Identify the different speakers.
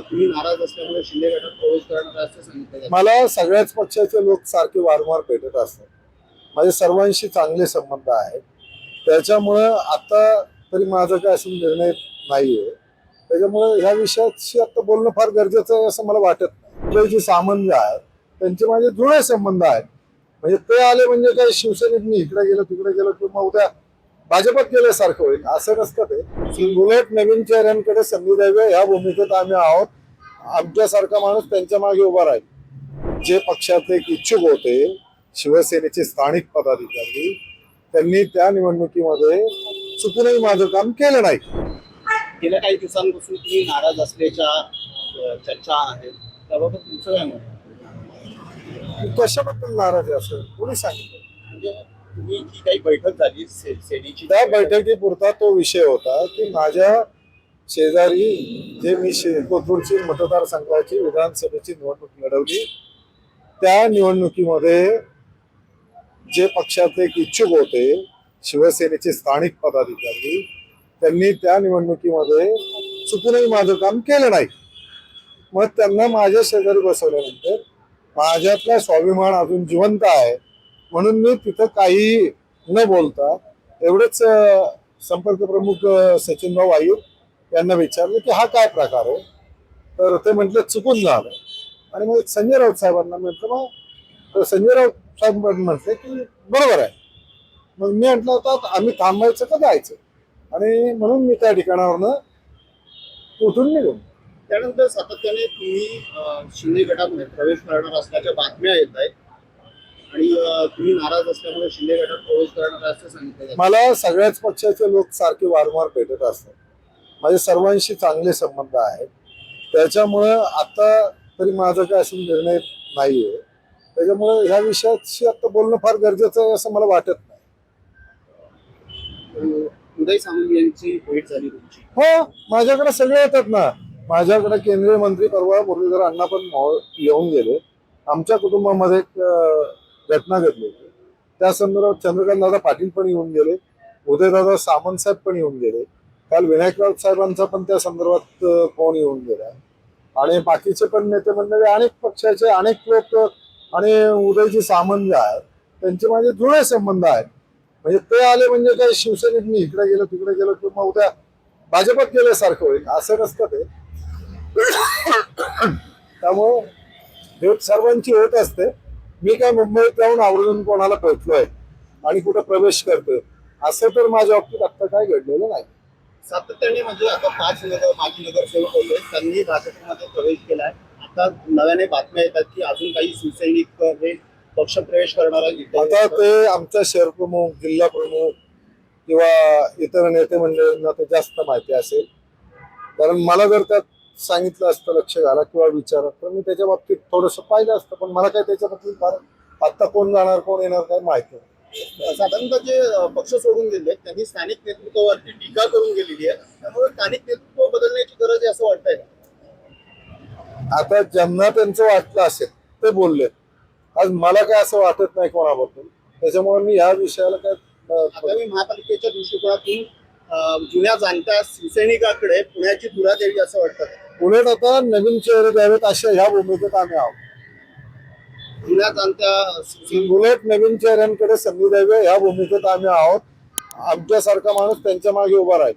Speaker 1: तुम्ही नाराज असल्यामुळे शिंदे गटात प्रवेश करणार असं सांगितलं जातं.
Speaker 2: मला सगळ्याच पक्षाचे लोक सारखे वारंवार भेटत असतात. माझे सर्वांशी चांगले संबंध आहेत. त्याच्यामुळं आता तरी माझा काय असं निर्णय नाहीये. त्याच्यामुळे ह्या विषयाशी आता बोलणं फार गरजेचं आहे असं मला वाटत नाही. आपले जे सामंज आहे त्यांचे माझे जुळे संबंध आहेत. म्हणजे ते आले म्हणजे काय शिवसेनेत मी इकडे गेलो तिकडे गेलो किंवा उद्या भाजपात गेल्यासारखं होईल असं नसतं ते. उलट नवीन चेहऱ्यांकडे संधी द्यावी ह्या भूमिकेत आम्ही आहोत. आमच्यासारखा माणूस त्यांच्या मागे उभा राहील. जे पक्षात एक इच्छुक होते शिवसेनेचे स्थानिक पदाधिकारी त्यांनी त्या निवडणुकीमध्ये चुकूनही माझं काम केलं नाही.
Speaker 1: गेल्या काही दिवसांपासून तुम्ही नाराज असल्याच्या चर्चा आहेत. त्याबाबत तुमचं काय आहे?
Speaker 2: कशाबद्दल नाराज आहे असं कोणी सांगितलं?
Speaker 1: जी काही बैठक झाली से-
Speaker 2: त्या बैठकीपुरता तो विषय होता की माझ्या शेजारी जे मी शे- कोथरूडची मतदारसंघाची विधानसभेची निवडणूक लढवली त्या निवडणुकीमध्ये जे पक्षात एक इच्छुक होते शिवसेनेचे स्थानिक पदाधिकारी त्यांनी त्या निवडणुकीमध्ये चुकूनही माझं काम केलं नाही. मग त्यांना माझ्या शेजारी बसवल्यानंतर माझ्यातला स्वाभिमान अजून जिवंत आहे. म्हणून मी तिथं काही न बोलता एवढेच संपर्क प्रमुख अं, सचिनभाऊ आयुर यांना विचारलं की हा काय प्रकार आहे? तर ते म्हटलं चुकून झालं. आणि मग संजय राऊत साहेबांना म्हटलं मग तर संजय राऊत साहेब म्हटले की बरोबर आहे. मग मी म्हटलं होतं आम्ही थांबायचं का जायचं? आणि म्हणून मी त्या ठिकाणावरनं उठून निघून.
Speaker 1: त्यानंतर सातत्याने तुम्ही शिंदे गटामध्ये प्रवेश करणार असल्याच्या बातम्या येत आहेत. आणि तुम्ही नाराज असल्यामुळे शिंदे गटात प्रवेश करणार असं सांगितलं.
Speaker 2: मला सगळ्याच पक्षाचे लोक सारखे वारंवार भेटत असतात. माझे सर्वांशी चांगले संबंध आहेत. त्याच्यामुळं आता तरी माझा काय असं निर्णय नाहीये. त्याच्यामुळे ह्या विषयाशी आता बोलणं फार गरजेचं आहे असं मला वाटत नाही.
Speaker 1: अं, उदय सामंत यांची भेट झाली तुमची.
Speaker 2: हो माझ्याकडे सगळे येतात ना. माझ्याकडे केंद्रीय मंत्री परवा मुरलीधर अण्णा पण येऊन गेले. आमच्या कुटुंबामध्ये एक घटना घडली होती. त्या संदर्भात चंद्रकांत दादा पाटील पण येऊन गेले उदयदादा सामंत साहेब पण येऊन गेले काल विनायकराव साहेबांचा पण त्या संदर्भात अं, फोन येऊन गेला. आणि बाकीचे पण नेते मंडळी अनेक पक्षाचे अनेक लोक आणि उदयजी सामंत जे आहेत त्यांचे माझे जुळे संबंध आहेत. म्हणजे ते आले म्हणजे काय शिवसेनेत मी इकडे गेलो तिकडे गेलो किंवा उद्या भाजपात गेल्यासारखं होईल असं नसतं ते. त्यामुळं सर्वांची होत असते. मी काय मुंबईत जाऊन आवडून कोणाला भेटलोय आणि कुठं प्रवेश करतोय असं तर माझ्या बाबतीत आता काय घडलेलं नाही.
Speaker 1: सातत्याने म्हणजे आता पाच नगर माजी नगरसेवक होते त्यांनी भाजपमध्ये प्रवेश केलाय. आता नव्याने बातम्या येतात की अजून काही शिवसैनिक हे पक्षप्रवेश करणारा इथे
Speaker 2: आता ते आमचा शहर प्रमुख जिल्हा प्रमुख किंवा इतर नेते मंडळींना ते जास्त माहिती असेल. कारण मला जर त्यात सांगितलं असतं लक्ष घाला किंवा विचारा. तर मी त्याच्या बाबतीत थोडंसं पाहिलं असतं पण मला काय त्याच्याबद्दल फार आत्ता कोण जाणार कोण येणार काय माहिती नाही.
Speaker 1: साधारणतः जे पक्ष सोडून गेले त्यांनी स्थानिक नेतृत्वावरती टीका करून गेलेली आहे. त्यामुळे स्थानिक नेतृत्व बदलण्याची गरज आहे असं वाटतंय
Speaker 2: आता ज्यांना त्यांचं वाटलं असेल ते बोलले आज मला काय असं वाटत नाही कोणाबद्दल. त्याच्यामुळे मी ह्या विषयाला काय
Speaker 1: आगामी महापालिकेच्या दृष्टिकोनातून जुन्या जाणत्या शिवसैनिकाकडे पुण्याची धुरा द्यावी असं वाटतं.
Speaker 2: उलट आता नवीन चेहरे द्यावेत अशा ह्या भूमिकेत आम्ही आहोत. उलट नवीन चेहऱ्यांकडे संधी द्यावी ह्या भूमिकेत आम्ही आहोत. आमच्यासारखा माणूस त्यांच्या मागे उभा राहील.